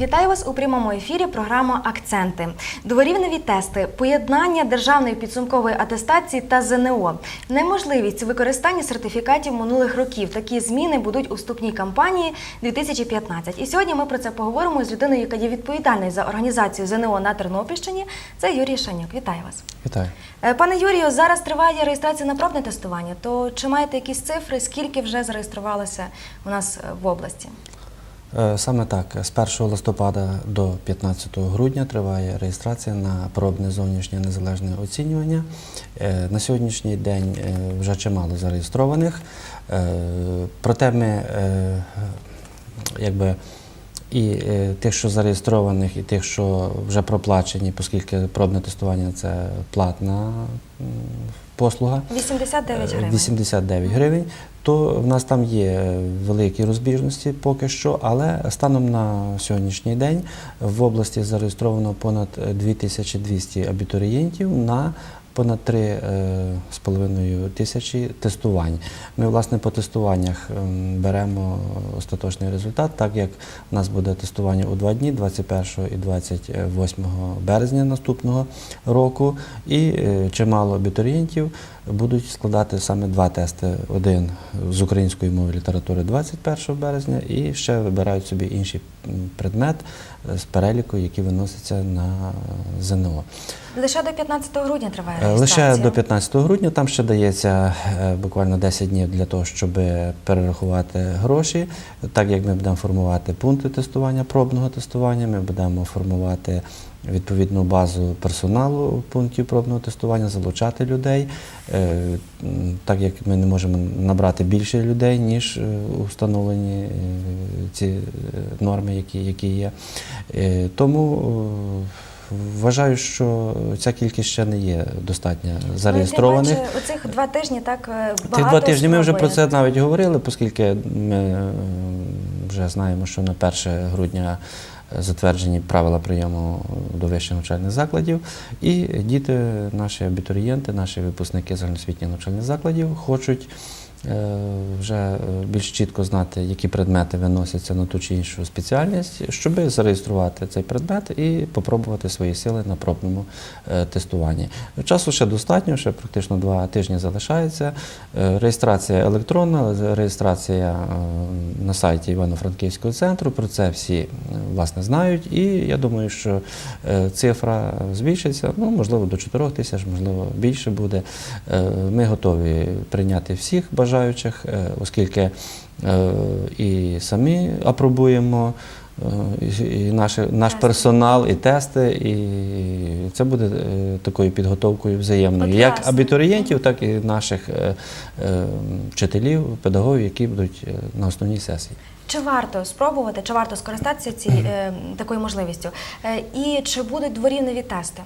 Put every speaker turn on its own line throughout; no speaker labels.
Вітаю вас у прямому ефірі. Програма Акценти. Дворівневі тести, поєднання державної підсумкової атестації та ЗНО, неможливість використання сертифікатів минулих років. Такі зміни будуть у вступній кампанії 2015. І сьогодні ми про це поговоримо з людиною, яка є відповідальною за організацію ЗНО на Тернопільщині. Це Юрій Шанюк. Вітаю вас.
Вітаю.
Е, Пане Юрію, зараз триває реєстрація на пробне тестування. То чи маєте якісь цифри, скільки вже зареєструвалося у нас е, в області?
Е, Саме так, з 1 листопада до 15 грудня триває реєстрація на пробне зовнішнє незалежне оцінювання. Е, На сьогоднішній день е, вже чимало зареєстрованих. Проте ми якби і е, тих, що зареєстрованих, і тих, що вже проплачені, оскільки пробне тестування це платна послуга.
89 гривень.
89 гривень, то в нас там є великі розбіжності поки що, але станом на сьогоднішній день в області зареєстровано понад 2200 абітурієнтів на понад 3,5 тисячі тестувань. Ми, власне, по тестуваннях ем, беремо остаточний результат, так як у нас буде тестування у два дні, 21 і 28 березня наступного року, і е, чимало абітурієнтів будуть складати саме два тести: один з української мови літератури 21 березня, і ще вибирають собі інший м, предмет е, з переліку, який виносяться на е, ЗНО.
Лише до 15 грудня триває
Е,
реєстрація.
Лише до 15 грудня там ще дається буквально 10 днів для того, щоб перерахувати гроші. Так як ми будемо формувати пункти тестування, пробного тестування, ми будемо формувати відповідну базу персоналу пунктів пробного тестування, залучати людей. Е, Так як ми не можемо набрати більше людей, ніж е, установлені е, ці норми, які, які є. Тому Вважаю, що ця кількість ще не є достатньо зареєстрованих.
Ну, тим паче, оцих два тижні так багато
Ці два тижні ми вже про це навіть говорили, оскільки ми вже знаємо, що на 1 грудня затверджені правила прийому до вищих навчальних закладів, і діти, наші абітурієнти, наші випускники загальноосвітніх навчальних закладів хочуть вже е, більш чітко знати, які предмети виносяться на ту чи іншу спеціальність, щоб зареєструвати цей предмет і попробувати свої сили на пробному е, тестуванні. Часу ще достатньо, ще практично два тижні залишається. Е, Реєстрація електронна, реєстрація е, на сайті Івано-Франківського центру. Про це всі е, власне знають. І я думаю, що е, цифра збільшиться, ну можливо до 4 тисяч, можливо більше буде. Е, Ми готові прийняти всіх бажаючих, е, оскільки е, і самі апробуємо. е, І наш, наш персонал, і тести, і це буде такою підготовкою взаємною, як
Прекрасно.
абітурієнтів, так і наших вчителів, педагогів, які будуть на основній сесії.
Чи варто спробувати, чи варто скористатися ці, е, такою можливістю? І чи будуть дворівневі тести?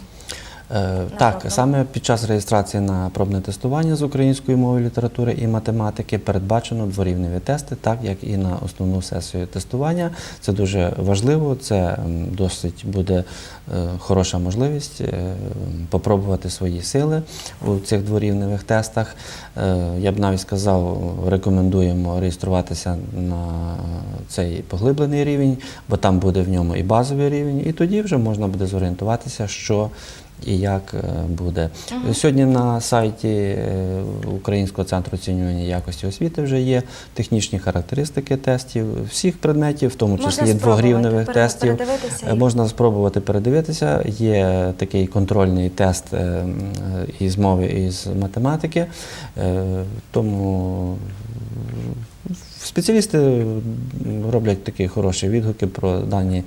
Е, Так, саме під час реєстрації на пробне тестування з української мови, літератури і математики передбачено дворівневі тести, так як і на основну сесію тестування. Це дуже важливо, це досить буде е, хороша можливість е, попробувати свої сили у цих дворівневих тестах. Я б навіть сказав, рекомендуємо реєструватися на цей поглиблений рівень, бо там буде в ньому і базовий рівень, і тоді вже можна буде зорієнтуватися, що і як е, буде. Сьогодні на сайті е, Українського центру оцінювання якості освіти вже є технічні характеристики тестів всіх предметів, в тому числі
спробувати
двогрівневих тестів. Е. Можна спробувати передивитися. Є такий контрольний тест із мови і з математики. Тому спеціалісти роблять такі хороші відгуки про дані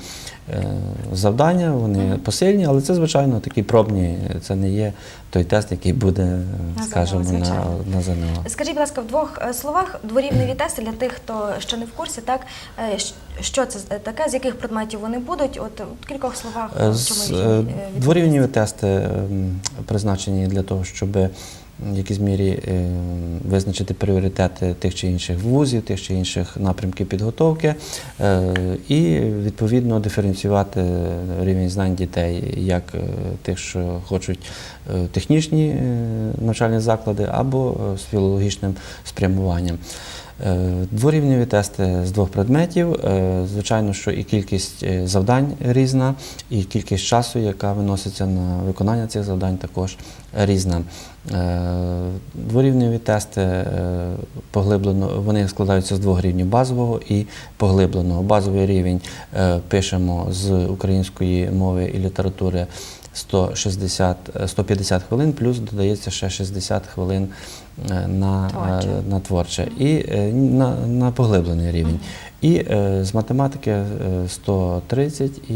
е, завдання. Вони посильні, але це, звичайно, такі пробні. Це не є той тест, який буде, е, скажімо, на,
звичайно.
на ЗНО.
Скажіть, будь ласка, в двох е, словах дворівневі тести для тих, хто ще не в курсі, так е, що це таке, з яких предметів вони будуть? От в кількох словах
Е,
чому
е,
е,
Дворівневі тести ем, призначені для того, щоб в якійсь мірі е, визначити пріоритети тих чи інших вузів, тих чи інших напрямків підготовки, е, і відповідно диференціювати рівень знань дітей, як е, тих, що хочуть технічні навчальні заклади, або з філологічним спрямуванням. Е, Дворівневі тести з двох предметів. Е, Звичайно, що і кількість е, завдань різна, і кількість часу, яка виноситься на виконання цих завдань, також різна. Дворівневі тести поглиблено, вони складаються з двох рівнів базового і поглибленого. Базовий рівень пишемо з української мови і літератури 160, е, 150 хвилин, плюс додається ще 60 хвилин е, на
Творче.
е, на творче і е, на, на поглиблений рівень. І е, з математики е, 130 і,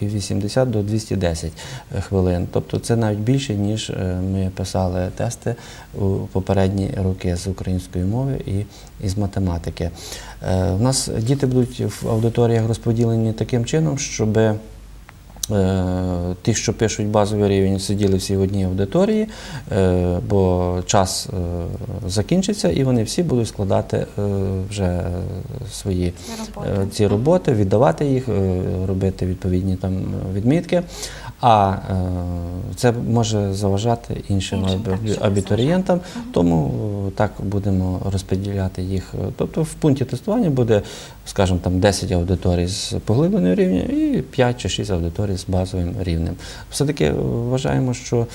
і 80 до 210 хвилин. Тобто це навіть більше, ніж е, ми писали тести у попередні роки з української мови і, і з математики. Е, У нас діти будуть в аудиторіях розподілені таким чином, щоби Е, Ті, що пишуть базовий рівень, сиділи всі в одній аудиторії, е, бо час е, закінчиться, і вони всі будуть складати е, вже свої
Роботи.
е, ці роботи, віддавати їх, е, робити відповідні там відмітки. А е, це може заважати іншим абітурієнтам, тому е, так будемо розподіляти їх. Тобто в пункті тестування буде, скажімо, там 10 аудиторій з поглибленим рівнем і 5 чи 6 аудиторій з базовим рівнем. Все-таки е, вважаємо, що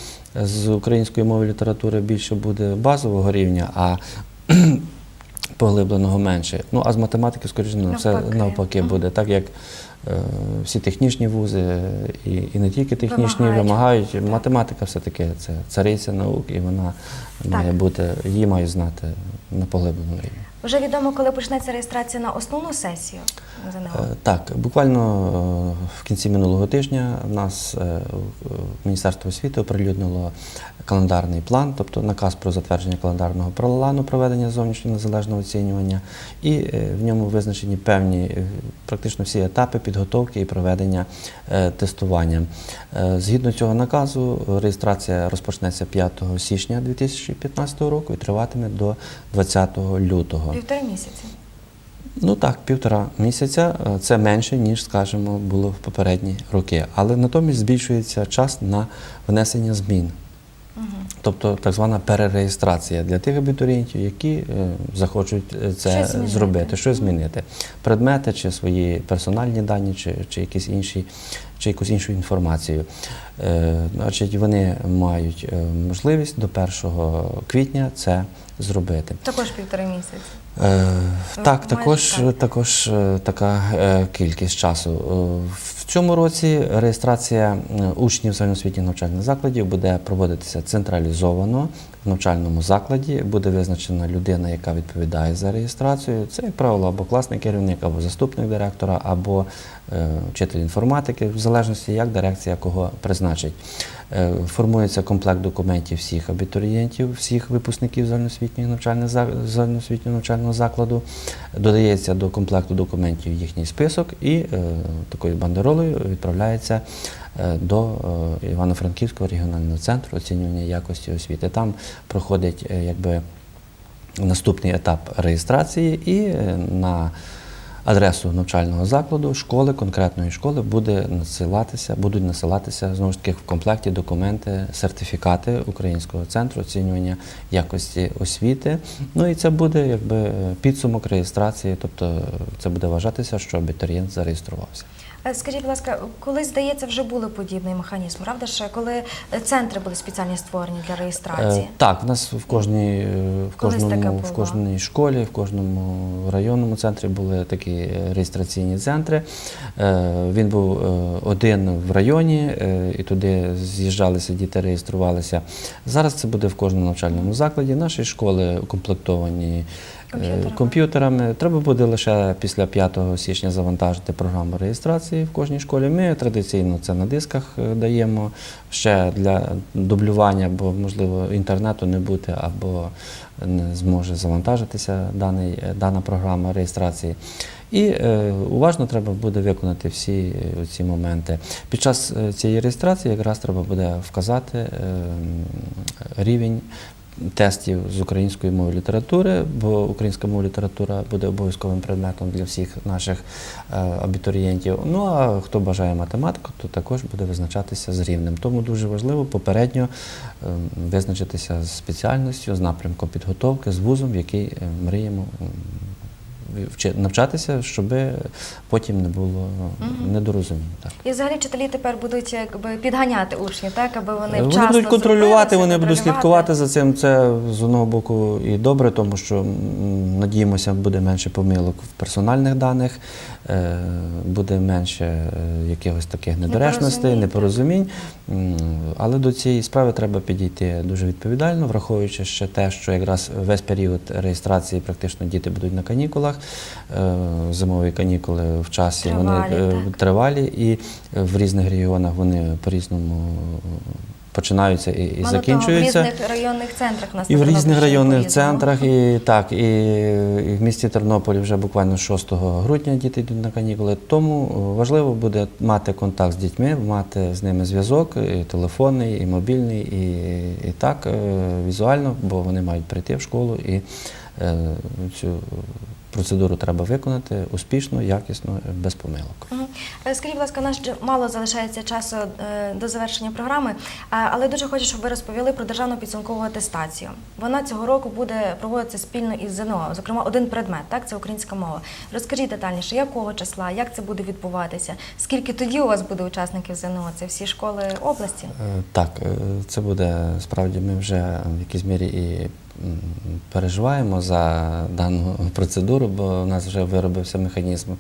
з української мови літератури більше буде базового рівня, а поглибленого менше. Ну а з математики, скоріше, все
Навпаки.
буде, так як всі технічні вузи і, і не тільки технічні
Вимагають.
вимагають. Математика все-таки це цариця наук, і вона має бути, її мають знати на поглибленому рівні.
Вже відомо, коли почнеться реєстрація на основну сесію ЗНО.
Е, Так, буквально е, в кінці минулого тижня в нас е, е, Міністерство освіти оприлюднило календарний план, тобто наказ про затвердження календарного плану проведення зовнішнього незалежного оцінювання, і е, в ньому визначені певні е, практично всі етапи підготовки і проведення е, тестування. Е, Згідно цього наказу, реєстрація розпочнеться 5 січня 2015 року і триватиме до 20 лютого.
Півтори місяці.
Ну так, півтора місяця Е, це менше, ніж, скажімо, було в попередні роки. Але натомість збільшується час на внесення змін. Тобто так звана перереєстрація для тих абітурієнтів, які е, захочуть е, це
Щось змінити.
зробити, щось змінити. Предмети чи свої персональні дані, чи, чи якісь інші, чи якусь іншу інформацію. Е, значить, вони мають е, можливість до 1 квітня це зробити.
Також півтори місяці.
Е,
Ну,
так, також, також е, така е, кількість часу. Е, В цьому році реєстрація е, учнів загальноосвітніх навчальних закладів буде проводитися централізовано в навчальному закладі. Буде визначена людина, яка відповідає за реєстрацію. Це, як правило, або класний керівник, або заступник директора, або е, вчитель інформатики, в залежності, як дирекція кого призначить. Е, Формується комплект документів всіх абітурієнтів, всіх випускників загальноосвітнього навчального, навчального закладу. Додається до комплекту документів їхній список і е, такою бандеролою відправляється е, до е, Івано-Франківського регіонального центру оцінювання якості освіти. Там проходить якби наступний етап реєстрації і на адресу навчального закладу, школи, конкретної школи буде насилатися, будуть насилатися знову ж таки в комплекті документи, сертифікати Українського центру оцінювання якості освіти. Ну і це буде якби підсумок реєстрації, тобто це буде вважатися, що абітурієнт зареєструвався.
Е, Скажіть, будь ласка, колись, здається, вже були подібний механізм, правда ж? Коли е, центри були спеціальні створені для реєстрації.
Е, Так, в нас в кожній, в кожному, в кожній школі, в кожному районному центрі були такі реєстраційні центри. Е, Він був один в районі, е, і туди з'їжджалися діти, реєструвалися. Зараз це буде в кожному навчальному закладі. Наші школи укомплектовані. Е,
Комп'ютерами.
Треба буде лише після 5 січня завантажити програму реєстрації в кожній школі. Ми традиційно це на дисках е, даємо ще для дублювання, бо можливо інтернету не бути або не зможе завантажитися даний, е, дана програма реєстрації. І е, уважно треба буде виконати всі ці моменти. Під час цієї реєстрації якраз треба буде вказати е, рівень тестів з української мови літератури, бо українська мова література буде обов'язковим предметом для всіх наших е, абітурієнтів. Ну а хто бажає математику, то також буде визначатися з рівнем. Тому дуже важливо попередньо е, визначитися з спеціальністю, з напрямком підготовки, з вузом, в який е, мріємо. Навчатися, щоб потім не було недорозумінь. Так.
І взагалі вчителі тепер будуть якби підганяти учнів, так аби вони
Вони будуть контролювати, вони будуть слідкувати за цим. Це з одного боку і добре, тому що надіємося, буде менше помилок в персональних даних, е, буде менше е, якихось таких недоречностей,
непорозумінь.
Але до цієї справи треба підійти дуже відповідально, враховуючи ще те, що якраз весь період реєстрації практично діти будуть на канікулах. Е, Зимові канікули в часі
Тривалі,
вони е,
так.
тривалі, і е, в різних регіонах вони по-різному починаються і, і
Мало
закінчуються.
Того, в різних районних центрах нас
І в різних районних центрах, і так, і, і в місті Тернополі вже буквально 6 грудня діти йдуть на канікули. Тому е, важливо буде мати контакт з дітьми, мати з ними зв'язок, і телефонний, і мобільний, і, і так е, візуально, бо вони мають прийти в школу і е, цю процедуру треба виконати успішно, якісно, без помилок.
Е, Скажіть, будь ласка, у нас мало залишається часу е, до завершення програми, е, але дуже хочу, щоб ви розповіли про державну підсумкову атестацію. Вона цього року буде проводитися спільно із ЗНО, зокрема, один предмет, так це українська мова. Розкажіть детальніше, якого числа, як це буде відбуватися? Скільки тоді у вас буде учасників ЗНО? Це всі школи області?
Так, це буде справді. Ми вже в якійсь мірі і переживаємо за дану процедуру, бо в нас вже виробився механізм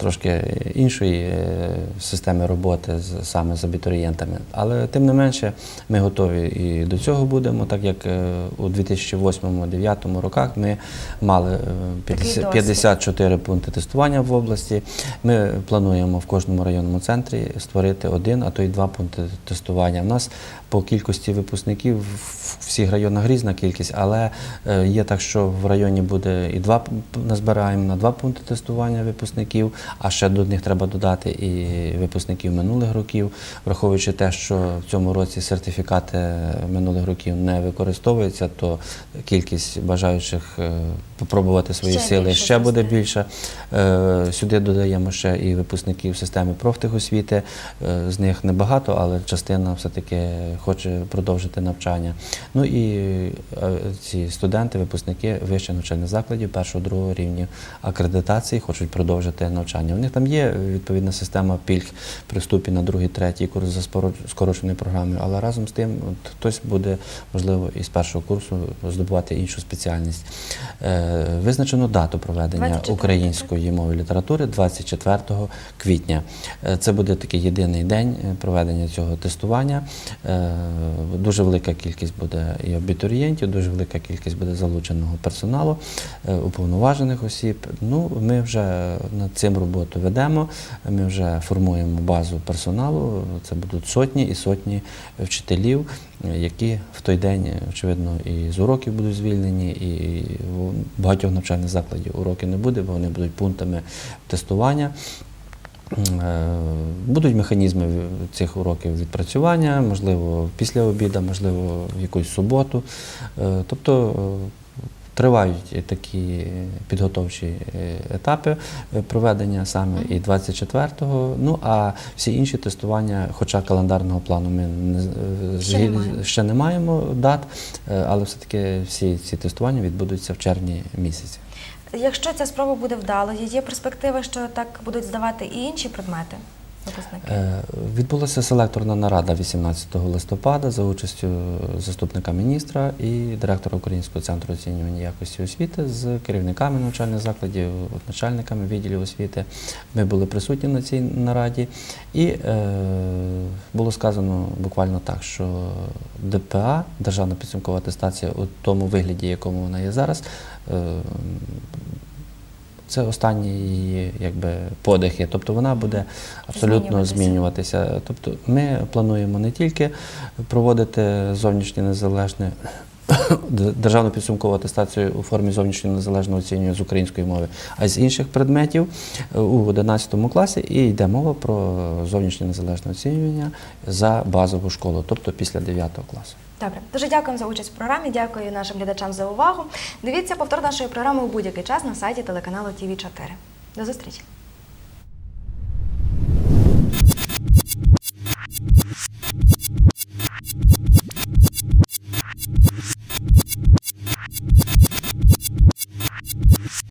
трошки іншої е, системи роботи саме з абітурієнтами. Але тим не менше, ми готові і до цього будемо, так як е, у 2008-2009 роках ми мали е, 50, 54 пункти тестування в області. Ми плануємо в кожному районному центрі створити один, а то й два пункти тестування. У нас по кількості випускників в всіх районах різна кількість, але е, є так, що в районі буде і два назбираємо на два пункти тестування випускників, а ще до них треба додати і випускників минулих років, враховуючи те, що в цьому році сертифікати минулих років не використовуються, то кількість бажаючих е, попробувати свої
Ще
сили
більше
ще буде більше. Е, Сюди додаємо ще і випускників системи профтехосвіти. Е, З них небагато, але частина все-таки хоче продовжити навчання. Ну і е, ці студенти, випускники вищих навчальних закладів першого другого рівня акредитації хочуть продовжити навчання. У них там є відповідна система пільг при вступі на другий, третій курс за скороченою програмою, але разом з тим от, хтось буде можливо із першого курсу здобувати іншу спеціальність. Е, Визначено дату проведення
24,
української мови літератури 24 квітня. Е, Це буде такий єдиний день е, проведення цього тестування. Е, Дуже велика кількість буде і абітурієнтів, дуже велика кількість буде залученого персоналу, е, уповноважених осіб. Ну, ми вже над цим роботу ведемо. Ми вже формуємо базу персоналу. Це будуть сотні і сотні вчителів, е, які в той день, е, очевидно, і з уроків будуть звільнені, і в багатьох навчальних закладів уроки не буде, бо вони будуть пунктами тестування. Е, Будуть механізми цих уроків відпрацювання, можливо, після обіду, можливо, в якусь суботу. Е, Тобто е, тривають такі підготовчі етапи проведення саме і 24-го. Ну а всі інші тестування, хоча календарного плану ми
Ще не маємо.
ще не маємо дат, але все-таки всі ці тестування відбудуться в червні місяці.
Якщо ця спроба буде вдалою, є перспектива, що так будуть здавати і інші предмети випускники?
Е, Відбулася селекторна нарада 18 листопада за участю заступника міністра і директора Українського центру оцінювання якості освіти з керівниками навчальних закладів, начальниками відділів освіти. Ми були присутні на цій нараді, і е, було сказано буквально так, що ДПА, Державна підсумкова атестація, у тому вигляді, якому вона є зараз. е, це останні її якби, подихи. Тобто вона буде абсолютно
Змінюватися.
змінюватися. Тобто ми плануємо не тільки проводити зовнішнє незалежне державну підсумкову атестацію у формі зовнішнього незалежного оцінювання з української мови, а з інших предметів е, у 11 класі. І йде мова про зовнішнє незалежне оцінювання за базову школу, тобто після 9 класу.
Добре, дуже дякуємо за участь в програмі. Дякую нашим глядачам за увагу. Дивіться повтор нашої програми у будь-який час на сайті телеканалу ТВ 4 До зустрічі.